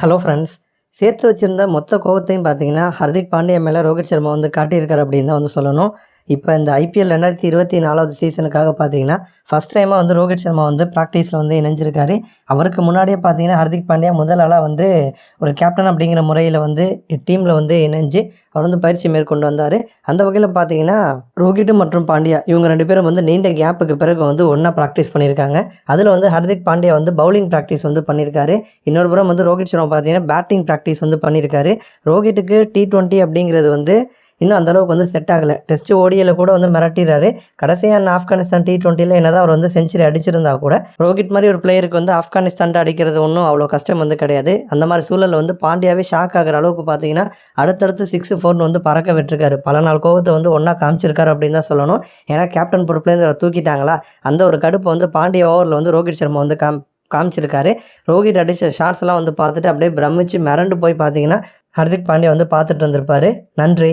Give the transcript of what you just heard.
Hello friends சேர்த்து வச்சிருந்த மொத்த கோவத்தையும் பார்த்தீங்கன்னா ஹர்திக் பாண்டியா மேலே ரோஹித் சர்மா வந்து காட்டியிருக்காரு அப்படின்னு தான் வந்து சொல்லணும். இப்போ இந்த ஐபிஎல் ரெண்டாயிரத்தி இருபத்தி நாலாவது சீசனுக்காக பார்த்தீங்கன்னா ஃபஸ்ட் டைமாக வந்து ரோஹித் சர்மா வந்து ப்ராக்டிஸில் வந்து இணைஞ்சிருக்காரு. அவருக்கு முன்னாடியே பார்த்தீங்கன்னா ஹர்திக் பாண்டியா முதல் ஆளாக வந்து ஒரு கேப்டன் அப்படிங்கிற முறையில் வந்து டீமில் வந்து இணைஞ்சு அவர் வந்து பயிற்சி மேற்கொண்டு வந்தார். அந்த வகையில் பார்த்தீங்கன்னா ரோஹித் மற்றும் பாண்டியா இவங்க ரெண்டு பேரும் வந்து நீண்ட கேப்புக்கு பிறகு வந்து ஒன்றா ப்ராக்டிஸ் பண்ணியிருக்காங்க. அதில் வந்து ஹர்திக் பாண்டியா வந்து பவுலிங் ப்ராக்டிஸ் வந்து பண்ணியிருக்காரு. இன்னொரு புறம் வந்து ரோஹித் சர்மா பார்த்தீங்கன்னா பேட்டிங் ப்ராக்டிஸ் வந்து பண்ணியிருக்காரு. ரோஹித்துக்கு டி ட்வெண்ட்டி அப்படிங்கிறது வந்து இன்னும் அந்தளவுக்கு வந்து செட் ஆகலை. டெஸ்ட் ஓடியில் கூட வந்து மிரட்டிறாரு. கடைசியாக அந்த ஆப்கானிஸ்தான் டி டுவெண்ட்டியில் என்னதான் அவர் வந்து செஞ்சுரி அடிச்சிருந்தா கூட ரோஹித் மாதிரி ஒரு பிளேயருக்கு வந்து ஆப்கானிஸ்தான் அடிக்கிறது ஒன்றும் அவ்வளோ கஷ்டம் வந்து கிடையாது. அந்த மாதிரி சூழலில் வந்து பாண்டியாவே ஷாக் ஆகிற அளவுக்கு பார்த்தீங்கன்னா அடுத்தடுத்து சிக்ஸ் ஃபோர்னு வந்து பறக்க விட்டுருக்காரு. பல நாள் கோவத்தை வந்து ஒன்றா காமிச்சிருக்காரு அப்படின்னு தான் சொல்லணும். ஏன்னா கேப்டன் பொறுப்புலேருந்து அவரை தூக்கிட்டாங்களா? அந்த ஒரு கடுப்பு வந்து பாண்டிய ஓவரில் வந்து ரோஹித் சர்மா வந்து காம் காமிச்சிருக்காரு. ரோஹித் அடித்த ஷார்ட்ஸ்லாம் வந்து பார்த்துட்டு அப்படியே பிரமிச்சு மிரண்டு போய் பார்த்தீங்கன்னா ஹர்திக் பாண்டியா வந்து பார்த்துட்டு வந்திருப்பாரு. நன்றி.